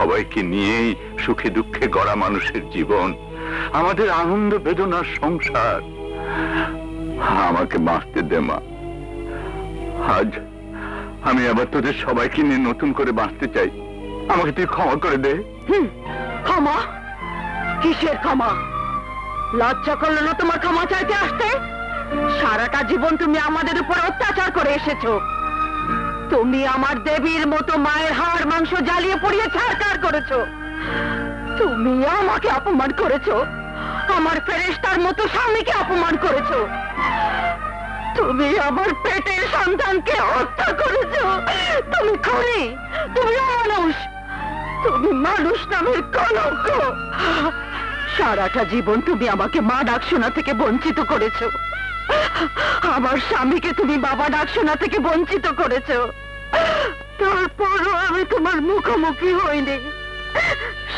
সবাইকে নিয়েই সুখে দুঃখে গড়া মানুষের জীবন, আমাদের আনন্দ বেদনার সংসার। আমাকে বাঁচতে দে মা। আজ আমি আবার তোদের সবাইকে নিয়ে নতুন করে বাঁচতে চাই। আমাকে তুই ক্ষমা করে দে। ক্ষমা? কিসের ক্ষমা? লজ্জা করল না তোমার ক্ষমা চাইতে আসতে? সারাটা জীবন তুমি আমাদের উপর অত্যাচার করে এসেছ। তুমি আমার দেবীর মতো মায়ের হাড়, মাংস জ্বালিয়ে পুড়িয়ে ছাড়কার করেছ। তুমি আমাকে অপমান করেছ। আমার ফেরেশতার মতো স্বামীকে অপমান করেছ। তুমি আমার পেটের সন্তানকে হত্যা করেছ। তুমি খুনি, তুমি মানুষ তুমি মানুষ নামের কলঙ্ক। সারাটা জীবন তুমি আমাকে মা ডাক শোনা থেকে বঞ্চিত করেছ। আমার স্বামীকে তুমি বাবা ডাক শোনা থেকে বঞ্চিত করেছ। তারপরও আমি তোমার মুখোমুখি হইনি।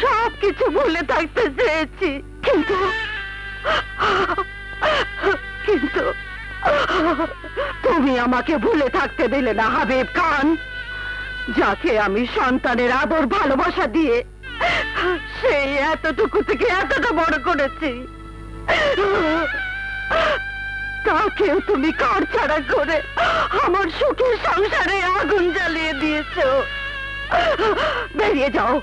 সব কিছু ভুলে থাকতে চেয়েছি। কিন্তু কিন্তু তুমি আমাকে ভুলে থাকতে দিলে না, হাবিব খান। যাকে আমি সন্তানের আদর ভালোবাসা দিয়ে সেই এতটুকু থেকে এতটা বড় করেছি। তাকেও তুমি কার ছাড়া করে আমার সুখের সংসারে আগুন জ্বালিয়ে দিয়েছ। বেরিয়ে যাও।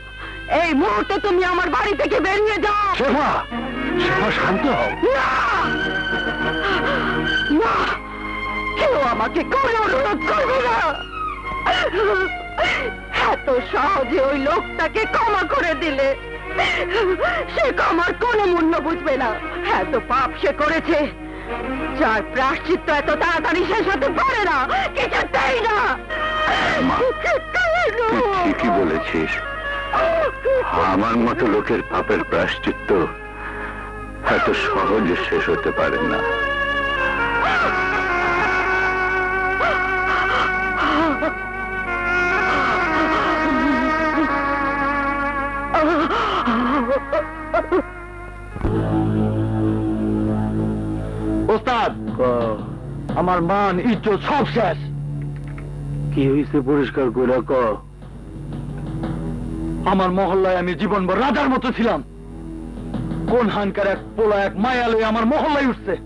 এই মুহূর্তে তুমি আমার বাড়ি থেকে বেরিয়ে যাও। শেফা শেফা শান্ত হও। না! না! কেউ আমাকে কোনো অনুরোধ করবে না। এত সহজে ওই লোকটাকে ক্ষমা করে দিলে সে ক্ষমার কোনো মূল্য বুঝবে না। এত পাপ সে করেছে। যার প্রাশ্চিত্য এত তাড়াতাড়ি শেষ হতে পারে না কিছুতেই না। ঠিকই বলেছিস। আমার মতো লোকের পাপের প্রায়শ্চিত্ত এত সহজে শেষ হতে পারে না। আমার মান, ইজ্জত সব শেষ। কি হয়েছে পরিষ্কার করে ক? আমার মহল্লায় আমি জীবনভর রাজার মতো ছিলাম। কোন হানকার এক পোলা, এক মায়া লইয়া আমার মহল্লায় উঠছে।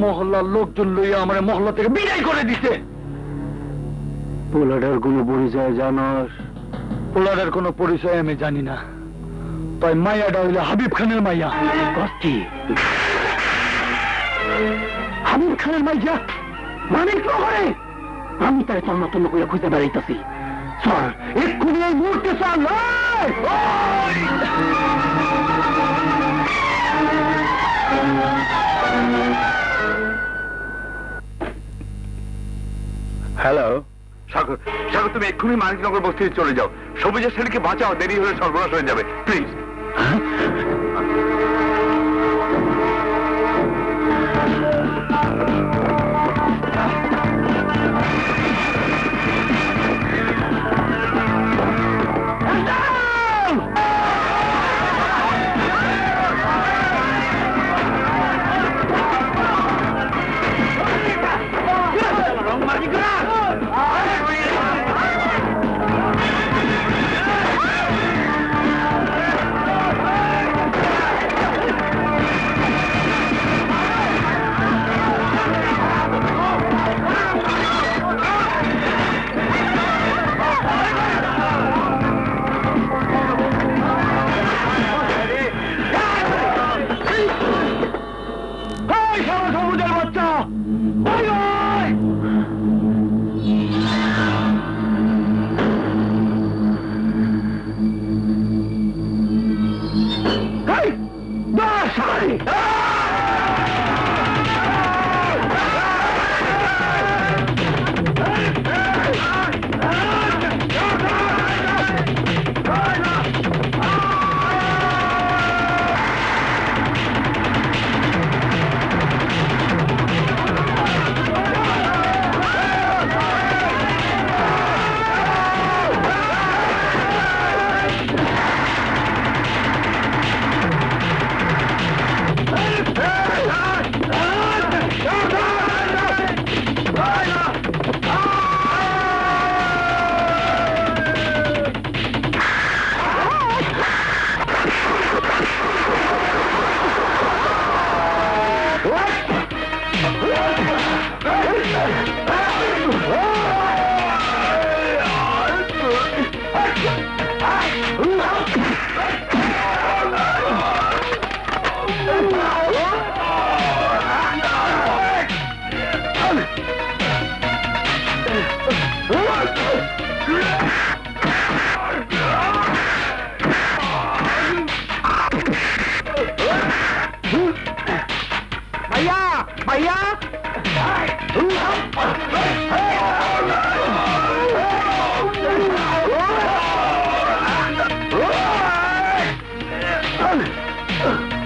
মহল্লার লোকজন লইয়া আমার মহল্লা থেকে বিদায় করে দিছে। পোলাটার কোনো পরিচয় জানস? পোলাটার কোনো পরিচয় আমি জানি না। তাই মায়াটা হইলে হাবিব খানের মাইয়া হাবিব খানের মাইয়া মানে কি করে আমি তন্ন তন্ন করে খুঁজে বেড়াইতেছি। চল এক্ষুনি এই মুহূর্তে চল হ্যালো সাগর সাগর তুমি এক্ষুনি মানিকনগর বস্তিতে চলে যাও। সবুজের ছেলেকে বাঁচাও দেরি হলে সর্বনাশ হয়ে যাবে। প্লিজ ওই সারা সমুদ্রের বাচ্চা Bye. Whoa!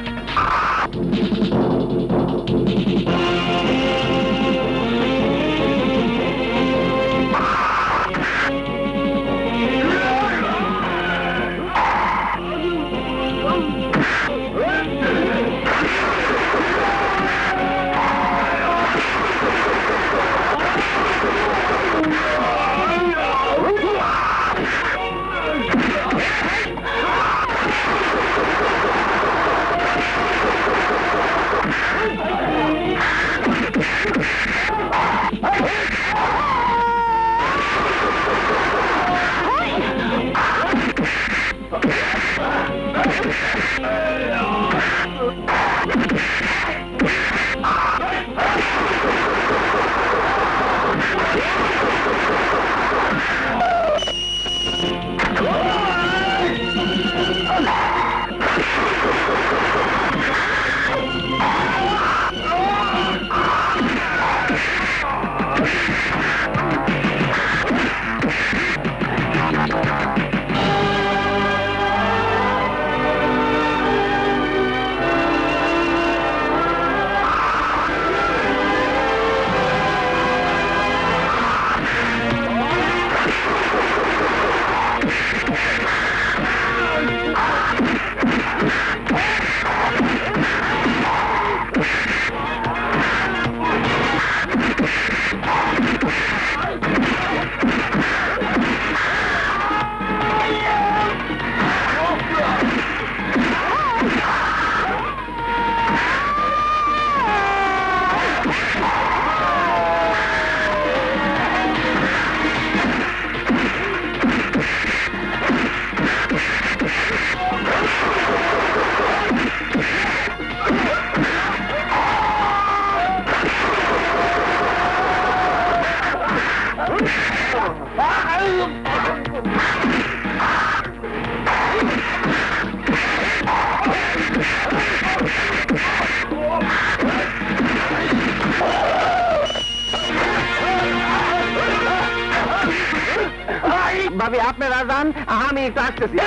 আপনারা যান আমি একটু আসতেছি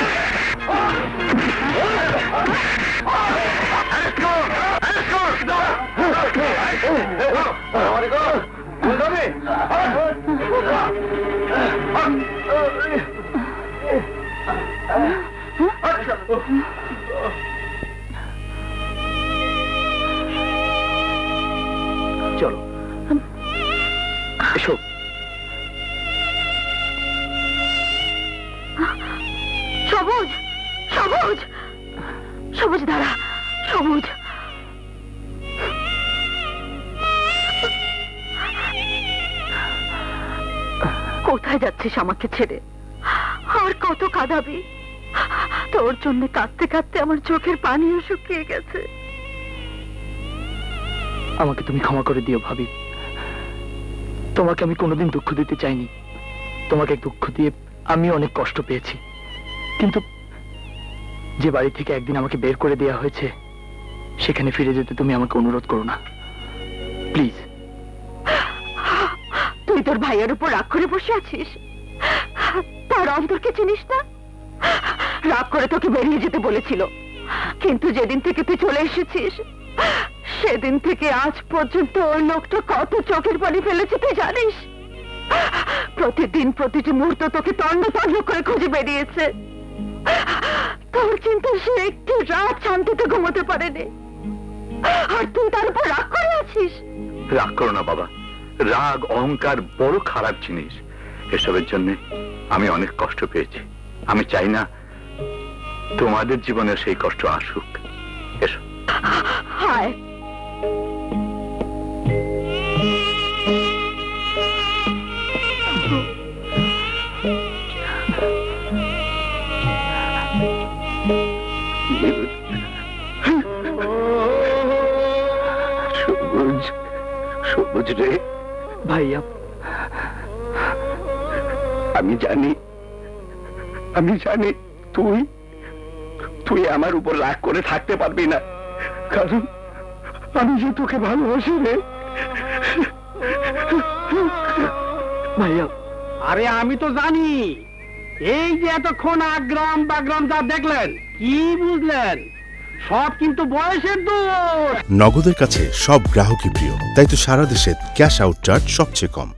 চলো এসো সবুজ সবুজ সবুজ দাঁড়া, সবুজ। কোথায় যাচ্ছিস আমাকে ছেড়ে? আর কত কাঁদাবি? তোর জন্য কাঁদতে কাঁদতে আমার চোখের পানিও শুকিয়ে গেছে। আমাকে তুমি ক্ষমা করে দিও ভাবি। তোমাকে আমি কোনোদিন দুঃখ দিতে চাইনি। তোমাকে দুঃখ দিয়ে আমি অনেক কষ্ট পেয়েছি। কিন্তু যে বাড়ি থেকে একদিন আমাকে বের করে দেওয়া হয়েছে, সেখানে ফিরে যেতে তুমি আমাকে অনুরোধ করো না। প্লিজ তুই তোর ভাইয়ের উপর রাগ করে বসে আছিস? তার অন্তরকে চিনিস না? রাগ করে তোকে বেরিয়ে যেতে বলেছিল। কিন্তু যেদিন থেকে তুই চলে এসেছিস, সেদিন থেকে আজ পর্যন্ত ওই লোকটা কত চোখের পানি ফেলেছে তুই জানিস? প্রতিদিন প্রতিটি মুহূর্ত তোকে তন্ন তন্ন করে খুঁজে বেরিয়েছে। তোর কিন্তু সে একটি রাত শান্তিতে ঘুমোতে পারেনি। আর তুই তার উপর রাগ করে আছিস? রাগ করো না বাবা। রাগ অহংকার বড় খারাপ জিনিস। এসবের জন্য আমি অনেক কষ্ট পেয়েছি। আমি চাই না তোমাদের জীবনে সেই কষ্ট আসুক। এসো। হায় রে। ভাইয়া। আমি জানি আমি জানি তুই তুই আমার উপর রাগ করে থাকতে পারবি না। কারণ আমি যে তোকে ভালোবাসি রে। ভাইয়া। আরে আমি তো জানি। এই যে এতক্ষণ আগ্রাম বাগ্রাম যা দেখলেন কি বুঝলেন? সব কিন্তু বয়সের দোষ। নগদের কাছে সব গ্রাহকই প্রিয়, তাই তো সারা দেশে ক্যাশ আউট চার্জ সবচেয়ে কম।